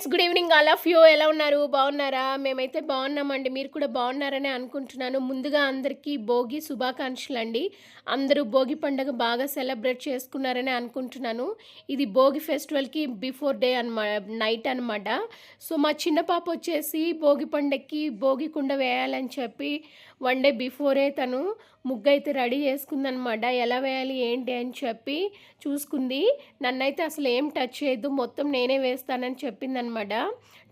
Friends good evening all of you. ఎలా ఉన్నారు? బాగున్నారా? మేమైతే బాగున్నామండి. మీరు కూడా బాగున్నారని అనుకుంటున్నాను. ముందుగా అందరికీ భోగి శుభాకాంక్షలు అండి అందరూ భోగి పండుగ బాగా సెలబ్రేట్ చేసుకున్నారని అనుకుంటున్నాను. ఇది భోగి ఫెస్టివల్కి బిఫోర్ డే అనమా నైట్ అనమాట. సో మా చిన్న పాప వచ్చేసి భోగి పండగకి భోగి కుండ వేయాలని చెప్పి వన్ డే బిఫోరే తను ముగ్గు అయితే రెడీ చేసుకుందనమాట. ఎలా వేయాలి ఏంటి అని చెప్పి చూసుకుంది. నన్నైతే అసలు ఏం టచ్ చేయొద్దు మొత్తం నేనే వేస్తానని చెప్పిందనమాట.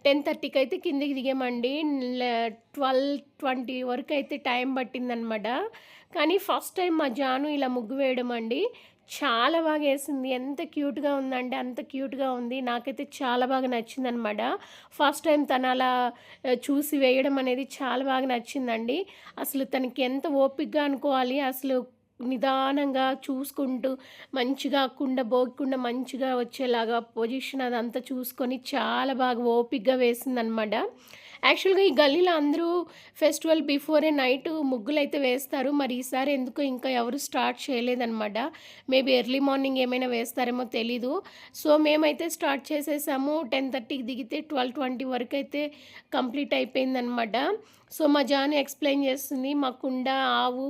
టెన్ థర్టీకి అయితే కిందికి దిగామండి. ట్వెల్వ్ ట్వంటీ వరకు అయితే టైం పట్టిందనమాట. కానీ ఫస్ట్ టైం మా జాను ఇలా ముగ్గు వేయడం అండి చాలా బాగా వేసింది. ఎంత క్యూట్గా ఉందంటే అంత క్యూట్గా ఉంది. నాకైతే చాలా బాగా నచ్చిందనమాట. ఫస్ట్ టైం తను అలా చూసి వేయడం అనేది చాలా బాగా నచ్చిందండి. అసలు తనకి ఎంత ఓపికగా అనుకోవాలి అసలు నిదానంగా చూసుకుంటూ మంచిగా కుండ బోగకుండా మంచిగా వచ్చేలాగా పొజిషన్ అదంతా చూసుకొని చాలా బాగా ఓపికగా వేసిందనమాట. యాక్చువల్గా ఈ గల్లీలో అందరూ ఫెస్టివల్ బిఫోరే నైట్ ముగ్గులు అయితే వేస్తారు. మరి ఈసారి ఎందుకు ఇంకా ఎవరు స్టార్ట్ చేయలేదన్నమాట. మేబీ ఎర్లీ మార్నింగ్ ఏమైనా వేస్తారేమో తెలీదు. సో మేమైతే స్టార్ట్ చేసేసాము. టెన్ థర్టీకి దిగితే ట్వెల్వ్ ట్వంటీ వరకు అయితే కంప్లీట్ అయిపోయిందనమాట సో మా జాన్ ఎక్స్ప్లెయిన్ చేస్తుంది మా కుండ ఆవు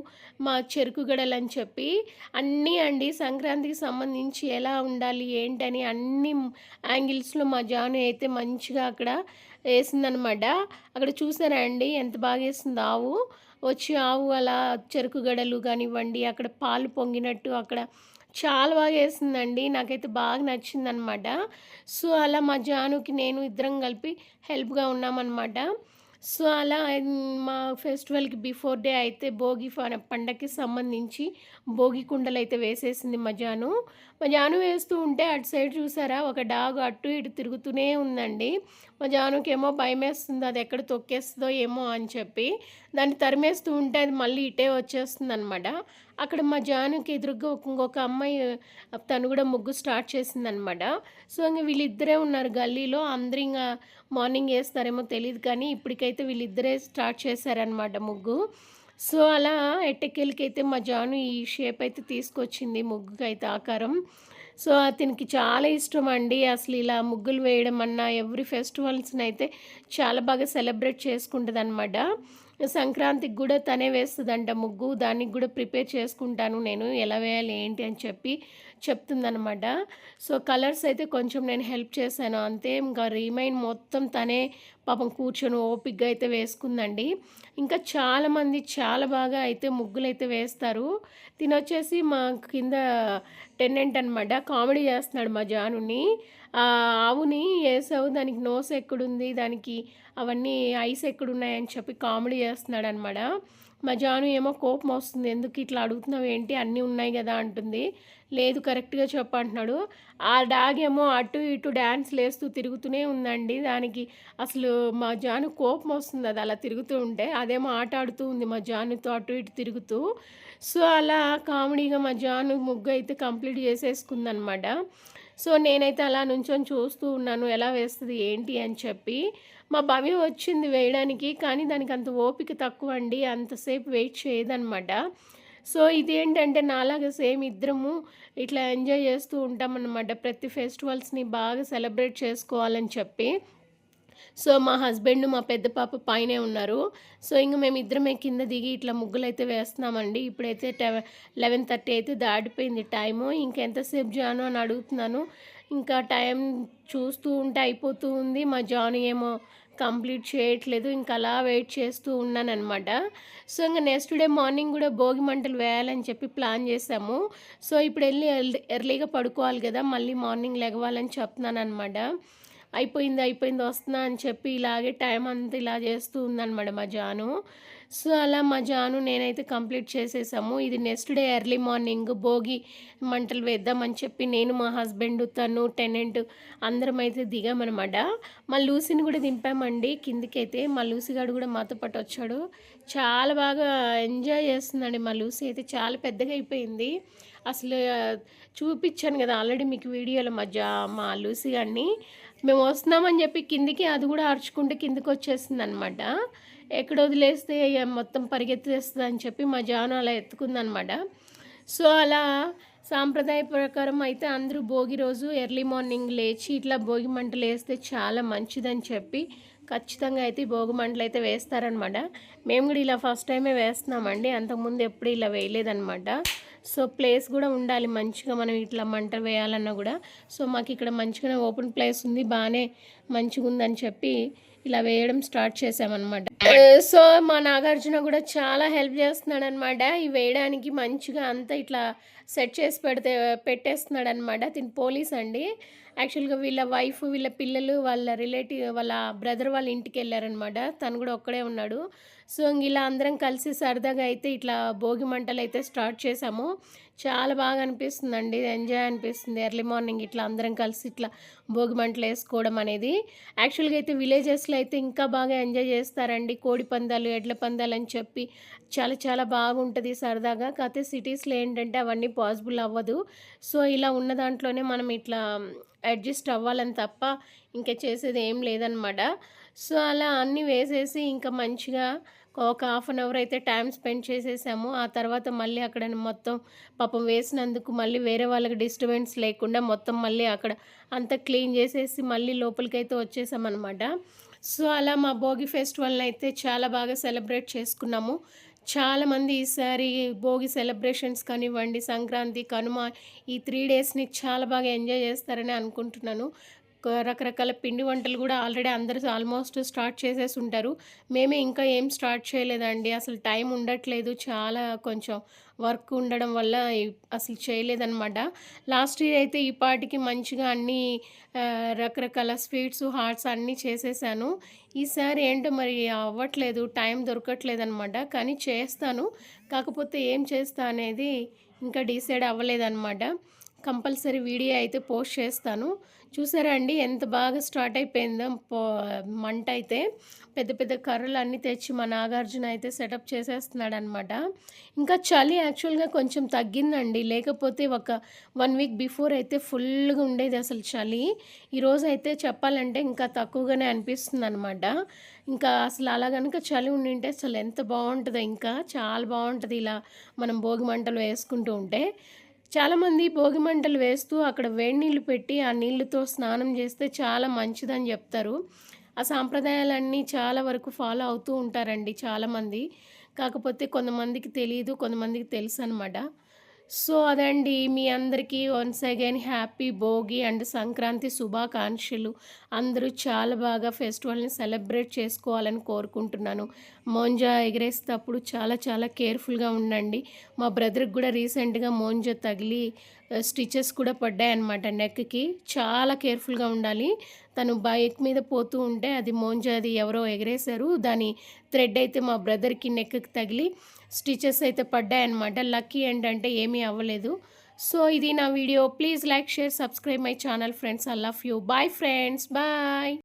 మా చెరుకు గడలు అని చెప్పి. అన్నీ అండి సంక్రాంతికి సంబంధించి ఎలా ఉండాలి ఏంటని అన్ని యాంగిల్స్లో మా జాను అయితే మంచిగా అక్కడ వేసిందనమాట. అక్కడ చూసారా అండి? ఎంత బాగా వేసింది ఆవు. వచ్చి ఆవు అలా చెరుకు గడలు కానివ్వండి అక్కడ పాలు పొంగినట్టు అక్కడ చాలా బాగా వేసిందండి. నాకైతే బాగా నచ్చిందనమాట. సో అలా మా జానుకి నేను ఇద్దరం కలిపి హెల్ప్గా ఉన్నామన్నమాట సో అలా మా ఫెస్టివల్కి బిఫోర్ డే అయితే భోగి పండగకి సంబంధించి భోగి కుండలు అయితే వేసేసింది మా జాను. మా జాను వేస్తూ ఉంటే అటు సైడ్ చూసారా? ఒక డాగ్ అటు ఇటు తిరుగుతూనే ఉందండి. మా జానుకేమో భయం వేస్తుంది అది ఎక్కడ తొక్కేస్తుందో ఏమో అని చెప్పి. దాన్ని తరిమేస్తూ ఉంటే అది మళ్ళీ ఇటే వచ్చేస్తుంది అనమాట అక్కడ మా జానుకి ఎదురుగా ఇంకొక అమ్మాయి తను కూడా ముగ్గు స్టార్ట్ చేసిందనమాట సో ఇంక వీళ్ళిద్దరే ఉన్నారు గల్లీలో. అందరూ ఇంకా మార్నింగ్ వేస్తారేమో తెలియదు కానీ ఇప్పటికైతే వీళ్ళిద్దరే స్టార్ట్ చేశారనమాట ముగ్గు. సో అలా ఎట్టకెళ్ళకైతే మా జాను ఈ షేప్ అయితే తీసుకొచ్చింది ముగ్గుకి అయితే ఆకారం. సో అతనికి చాలా ఇష్టం అండి అసలు ఇలా ముగ్గులు వేయడం అన్నా ఎవ్రీ ఫెస్టివల్స్ని అయితే చాలా బాగా సెలబ్రేట్ చేసుకుంటుంది అనమాట సంక్రాంతికి కూడా తనే వేస్తుందంట ముగ్గు. దానికి కూడా ప్రిపేర్ చేసుకుంటాను నేను. ఎలా వేయాలి ఏంటి అని చెప్పి చెప్తుందనమాట సో కలర్స్ అయితే కొంచెం నేను హెల్ప్ చేశాను. అంతే ఇంకా రిమైన్ మొత్తం తనే పాపం కూర్చొని ఓపిక్గా అయితే వేసుకుందండి. ఇంకా చాలామంది చాలా బాగా అయితే ముగ్గులు అయితే వేస్తారు. తినొచ్చేసి మా కింద టెన్నెంట్ అనమాట కామెడీ చేస్తున్నాడు మా జానుని. ఆవుని వేసావు దానికి నోస్ ఎక్కడుంది? దానికి అవన్నీ ఐస్ ఎక్కడున్నాయని చెప్పి కామెడీ చేస్తున్నాడు అనమాట మా జాను ఏమో కోపం వస్తుంది. ఎందుకు ఇట్లా అడుగుతున్నావు? ఏంటి? అన్నీ ఉన్నాయి కదా అంటుంది. లేదు కరెక్ట్గా చెప్పంటున్నాడు ఆ డాగ్ ఏమో అటు ఇటు డ్యాన్స్ లేస్తూ తిరుగుతూనే ఉందండి. దానికి అసలు మా జాను కోపం వస్తుంది అది అలా తిరుగుతూ ఉంటే. అదేమో ఆట ఆడుతూ ఉంది మా జానుతో అటు ఇటు తిరుగుతూ. సో అలా కామెడీగా మా జాను ముగ్గు అయితే కంప్లీట్ చేసేసుకుందనమాట. సో నేనైతే అలా నుంచొని చూస్తూ ఉన్నాను ఎలా వేస్తుంది ఏంటి అని చెప్పి. మా భవ్య వచ్చింది వేయడానికి కానీ దానికి అంత ఓపిక తక్కువ అండి అంతసేపు వెయిట్ చేయదనమాట. సో ఇదేంటంటే నాలాగా సేమ్ ఇద్దరము ఇట్లా ఎంజాయ్ చేస్తూ ఉంటామన్నమాట. ప్రతి ఫెస్టివల్స్ని బాగా సెలబ్రేట్ చేసుకోవాలని చెప్పి. సో మా హస్బెండ్ మా పెద్ద పాప పైనే ఉన్నారు. సో ఇంక మేము ఇద్దరమే కింద దిగి ఇట్లా ముగ్గులు అయితే వేస్తున్నామండి. ఇప్పుడైతే లెవెన్ థర్టీ అయితే దాటిపోయింది టైము. ఇంకెంతసేపు జాను అని అడుగుతున్నాను. ఇంకా టైం చూస్తూ ఉంటే అయిపోతూ ఉంది. మా జాను ఏమో కంప్లీట్ చేయట్లేదు. ఇంకా అలా వెయిట్ చేస్తూ ఉన్నాను అనమాట సో ఇంకా నెక్స్ట్ డే మార్నింగ్ కూడా భోగి మంటలు వేయాలని చెప్పి ప్లాన్ చేసాము సో ఇప్పుడు వెళ్ళి ఎర్లీ- ఎర్లీగా పడుకోవాలి కదా. మళ్ళీ మార్నింగ్ లెగవాలని చెప్తున్నాను అనమాట అయిపోయింది అయిపోయింది వస్తున్నా అని చెప్పి ఇలాగే టైం అంతా ఇలా చేస్తూ ఉందన్నమాట మా జాను. సో అలా మా జాను నేనైతే కంప్లీట్ చేసేసాము. ఇది next day early morning Bhogi మంటలు వేద్దామని చెప్పి నేను మా హస్బెండ్ తను టెనెంట్ అందరం అయితే దిగామన్నమాట మా లూసిని కూడా దింపామండి. కిందికైతే మా లూసి గారు కూడా మాతో పాటు వచ్చాడు. చాలా బాగా ఎంజాయ్ చేస్తుందండి మా లూసి. అయితే చాలా పెద్దగా అయిపోయింది. అసలు చూపించాను కదా ఆల్రెడీ మీకు వీడియోలో మధ్య మా లూసి గారిని మేము వస్తున్నామని చెప్పి కిందికి అది కూడా అరుచుకుంటే కిందికి వచ్చేసింది అనమాట ఎక్కడ వదిలేస్తే మొత్తం పరిగెత్తేస్తుంది అని చెప్పి మా జాను అలా ఎత్తుకుందనమాట. సో అలా సాంప్రదాయ ప్రకారం అయితే అందరూ భోగి రోజు ఎర్లీ మార్నింగ్ లేచి ఇట్లా భోగి మంటలు వేస్తే చాలా మంచిదని చెప్పి ఖచ్చితంగా అయితే భోగి మంటలు అయితే వేస్తారనమాట. మేము కూడా ఇలా ఫస్ట్ టైమే వేస్తున్నామండి. అంతకుముందు ఎప్పుడు ఇలా వేయలేదనమాట. సో ప్లేస్ కూడా ఉండాలి మంచిగా మనం ఇట్లా మంట వేయాలన్నా కూడా. సో మాకు ఇక్కడ మంచిగానే ఓపెన్ ప్లేస్ ఉంది బాగానే మంచిగా ఉందని చెప్పి ఇలా వేయడం స్టార్ట్ చేసామన్నమాట సో మా నాగార్జున కూడా చాలా హెల్ప్ చేస్తున్నాడు అనమాట ఇవి వేయడానికి మంచిగా అంతా ఇట్లా సెట్ చేసి పెడితే పెట్టేస్తున్నాడు అనమాట తిని పోలీస్ అండి. యాక్చువల్గా వీళ్ళ వైఫ్ వీళ్ళ పిల్లలు వాళ్ళ రిలేటివ్ వాళ్ళ బ్రదర్ వాళ్ళ ఇంటికి వెళ్ళారనమాట. తను కూడా ఒక్కడే ఉన్నాడు. సో ఇలా అందరం కలిసి సరదాగా అయితే ఇట్లా భోగి మంటలు అయితే స్టార్ట్ చేసాము. చాలా బాగా అనిపిస్తుందండి. ఎంజాయ్ అనిపిస్తుంది. ఎర్లీ మార్నింగ్ ఇట్లా అందరం కలిసి ఇట్లా భోగి మంటలు వేసుకోవడం అనేది. యాక్చువల్గా అయితే విలేజెస్లో అయితే ఇంకా బాగా ఎంజాయ్ చేస్తారండి. కోడి పందాలు ఎడ్ల పందాలు అని చెప్పి చాలా చాలా బాగుంటుంది సరదాగా. కాకపోతే సిటీస్లో ఏంటంటే అవన్నీ పాసిబుల్ అవ్వదు. సో ఇలా ఉన్న దాంట్లోనే మనం ఇట్లా అడ్జస్ట్ అవ్వాలని తప్ప ఇంకా చేసేది ఏం లేదనమాట సో అలా అన్నీ వేసేసి ఇంకా మంచిగా ఒక హాఫ్ అన్ అవర్ అయితే టైం స్పెండ్ చేసేసాము. ఆ తర్వాత మళ్ళీ అక్కడ మొత్తం పాపం వేసినందుకు మళ్ళీ వేరే వాళ్ళకి డిస్టర్బెన్స్ లేకుండా మొత్తం మళ్ళీ అక్కడ అంతా క్లీన్ చేసేసి మళ్ళీ లోపలికైతే వచ్చేసామన్నమాట. సో అలా మా భోగి ఫెస్టివల్ని అయితే చాలా బాగా సెలబ్రేట్ చేసుకున్నాము. చాలామంది ఈసారి భోగి సెలబ్రేషన్స్ కానివ్వండి సంక్రాంతి కనుమ ఈ త్రీ డేస్ని చాలా బాగా ఎంజాయ్ చేస్తారని అనుకుంటున్నాను. రకరకాల పిండి వంటలు కూడా ఆల్రెడీ అందరూ ఆల్మోస్ట్ స్టార్ట్ చేసేసి ఉంటారు. మేమే ఇంకా ఏం స్టార్ట్ చేయలేదండి. అసలు టైం ఉండట్లేదు. చాలా కొంచెం వర్క్ ఉండడం వల్ల అసలు చేయలేదన్నమాట. లాస్ట్ ఇయర్ అయితే ఈ పాటికి మంచిగా అన్నీ రకరకాల స్వీట్స్ హాట్స్ అన్నీ చేసేసాను. ఈసారి ఏంటో మరి అవ్వట్లేదు. టైం దొరకట్లేదు అనమాట కానీ చేస్తాను. కాకపోతే ఏం చేస్తా అనేది ఇంకా డిసైడ్ అవ్వలేదన్నమాట. కంపల్సరీ వీడియో అయితే పోస్ట్ చేస్తాను. చూసారా అండి ఎంత బాగా స్టార్ట్ అయిపోయిందో పో మంట అయితే. పెద్ద పెద్ద కర్రలు అన్నీ తెచ్చి మా నాగార్జున అయితే సెటప్ చేసేస్తున్నాడు అనమాట ఇంకా చలి యాక్చువల్గా కొంచెం తగ్గిందండి. లేకపోతే ఒక వన్ వీక్ బిఫోర్ అయితే ఫుల్గా ఉండేది అసలు చలి. ఈరోజు అయితే చెప్పాలంటే ఇంకా తక్కువగానే అనిపిస్తుంది అనమాట ఇంకా అసలు అలా కనుక చలి ఉండింటే అసలు ఎంత బాగుంటుందో ఇంకా చాలా బాగుంటుంది ఇలా మనం భోగి మంటలు వేసుకుంటూ ఉంటే. చాలామంది భోగి మంటలు వేస్తూ అక్కడ వేడి నీళ్ళు పెట్టి ఆ నీళ్ళతో స్నానం చేస్తే చాలా మంచిదని చెప్తారు. ఆ సాంప్రదాయాలన్నీ చాలా వరకు ఫాలో అవుతూ ఉంటారండి చాలామంది. కాకపోతే కొంతమందికి తెలియదు కొంతమందికి తెలుసు అనమాట సో అదండి మీ అందరికీ once again happy Bhogi and Sankranti శుభాకాంక్షలు. అందరూ చాలా బాగా ఫెస్టివల్ని సెలబ్రేట్ చేసుకోవాలని కోరుకుంటున్నాను. మోంజా ఎగరేసేటప్పుడు చాలా చాలా కేర్ఫుల్గా ఉండండి. మా బ్రదర్కి కూడా రీసెంట్గా మోంజా తగిలి స్టిచెస్ కూడా పడ్డాయి అనమాట నెక్కి చాలా కేర్ఫుల్గా ఉండాలి. తను బైక్ మీద పోతూ ఉంటే అది మోంజా అది ఎవరో ఎగరేశారు. దాని థ్రెడ్ అయితే మా బ్రదర్కి నెక్కి తగిలి స్టిచెస్ అయితే పడ్డాయన్నమాట. లక్కీ ఏంటంటే ఏమీ అవ్వలేదు. సో ఇది నా video. Please like share subscribe my channel friends. I love you. Bye friends. Bye